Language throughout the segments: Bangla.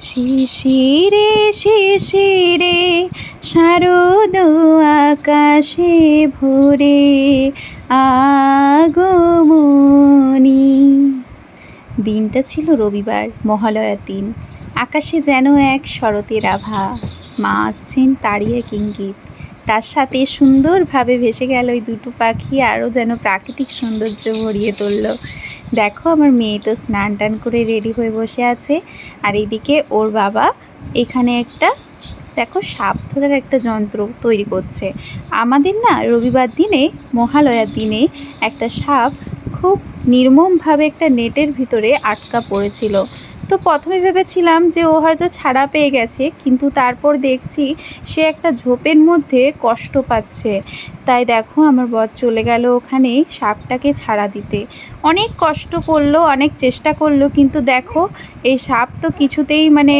শিশিরে শিশিরে, শারদ আকাশে ভোরে আগমনি। দিনটা ছিল রবিবার, মহালয়ার দিন। আকাশে যেন এক শরতের আভা, মা আসছেন তারই কিঙ্গিত তার সাথে সুন্দরভাবে ভেসে গেল ওই দুটো পাখি, আরও যেন প্রাকৃতিক সৌন্দর্য ভরিয়ে তুলল। দেখো, আমার মেয়ে তো স্নান টান করে রেডি হয়ে বসে আছে। আর এইদিকে ওর বাবা এখানে একটা, দেখো, সাপ ধরার একটা যন্ত্র তৈরি করছে। আমাদের না রবিবার দিনে, মহালয়ার দিনে একটা সাপ খুব নির্মমভাবে একটা নেটের ভিতরে আটকা পড়েছিল। তো প্রথমে ভেবেছিলাম যে ও হয়তো ছাড়া পেয়ে গেছে, কিন্তু তারপর দেখছি সে একটা ঝোপের মধ্যে কষ্ট পাচ্ছে। তাই দেখো আমার বর চলে গেল ওখানে সাপটাকে ছাড়া দিতে। অনেক কষ্ট করল, অনেক চেষ্টা করল, কিন্তু দেখো এই সাপ তো কিছুতেই মানে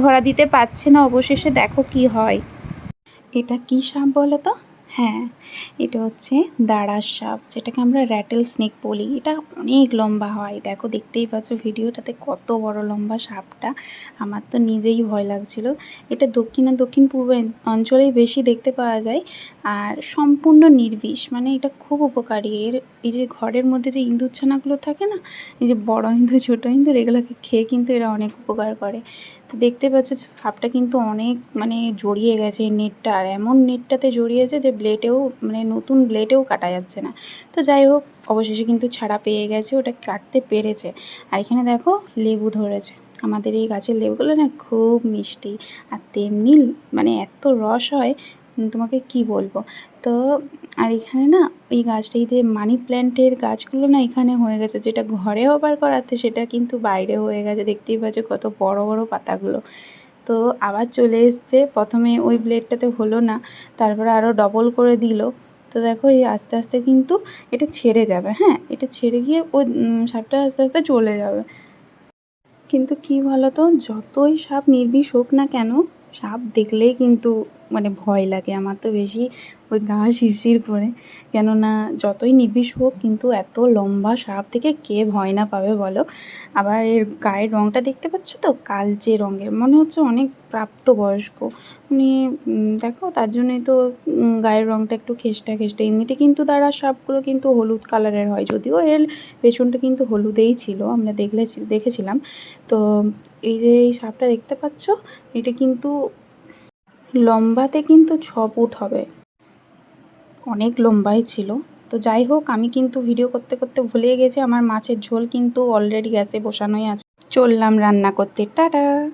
ধরা দিতে পারছে না, অবশেষে দেখো কি হয়। এটা কি সাপ বলো তো? হ্যাঁ এটা হচ্ছে দাঁড়ার সাপ, যেটাকে আমরা র্যাটেল স্নেক বলি। এটা অনেক লম্বা হয়। দেখো, দেখতেই পাচ্ছ ভিডিওটাতে কত বড় লম্বা সাপটা। আমার তো নিজেই ভয় লাগছিল। এটা দক্ষিণ আর দক্ষিণ পূর্ব অঞ্চলেই বেশি দেখতে পাওয়া যায়। আর সম্পূর্ণ নির্বিষ মানে এটা খুব উপকারী। এর, এই যে ঘরের মধ্যে যে ইঁদুর ছানাগুলো থাকে না, এই যে বড় ইঁদুর, ছোটো ইঁদুর, এগুলোকে খেয়ে কিন্তু এরা অনেক উপকার করে। তো দেখতে পাচ্ছ সাপটা কিন্তু অনেক মানে জড়িয়ে গেছে এই নেটটা। আর এমন নেটটাতে জড়িয়েছে যে ব্লেডেও মানে নতুন ব্লেডেও কাটা যাচ্ছে না। তো যাই হোক, অবশেষে কিন্তু ছাড়া পেয়ে গেছে, ওটা কাটতে পেরেছে। আর এখানে দেখো, লেবু ধরেছে। আমাদের এই গাছের লেবুগুলো না খুব মিষ্টি। আর তেমনি মানে এত রস হয়, তোমাকে কি বলব? তো, আর এখানে না এই গাছটাইতে মানি প্ল্যান্টের গাছগুলো না এখানে হয়ে গেছে। যেটা ঘরে হবার করাতে, সেটা কিন্তু বাইরে হয়ে গেছে। দেখতেই পাচ্ছ কত বড় বড় পাতাগুলো। তো আবার চলে এসছে। প্রথমে ওই ব্লেডটাতে হলো না, তারপরে আরও ডবল করে দিল। তো দেখো এই আস্তে আস্তে কিন্তু এটা ছেড়ে যাবে হ্যাঁ? এটা ছেড়ে গিয়ে ওই সাপটা আস্তে আস্তে চলে যাবে। কিন্তু কি বলতো? যতই সাপ নির্বিষ হোক না কেন, সাপ দেখলেই কিন্তু মানে ভয় লাগে আমার তো বেশি ওই গা শিরশির করে। কেননা যতই নির্বিষ হোক কিন্তু এত লম্বা সাপ থেকে কে ভয় না পাবে বলো? আবার এর গায়ের রঙটা দেখতে পাচ্ছ তো? কালচে রঙের। মনে হচ্ছে অনেক প্রাপ্তবয়স্ক। উম, দেখো তার জন্যই তো গায়ের রঙটা একটু খেসটা খেসটা এমনিতে কিন্তু তারা সাপগুলো কিন্তু হলুদ কালারের হয়। যদিও এর পেছনটা কিন্তু হলুদেই ছিল আমরা দেখলে দেখেছিলাম। তো এই যে এই সাপটা দেখতে পাচ্ছ এটা কিন্তু লম্বাতে কিন্তু ছ ফুট হবে। অনেক লম্বাই ছিল। তো যাই হোক, আমি কিন্তু ভিডিও করতে করতে ভুলে গেছি। আমার মাছের ঝোল কিন্তু অলরেডি গ্যাসে বসানোই আছে। চললাম রান্না করতে। টাটা!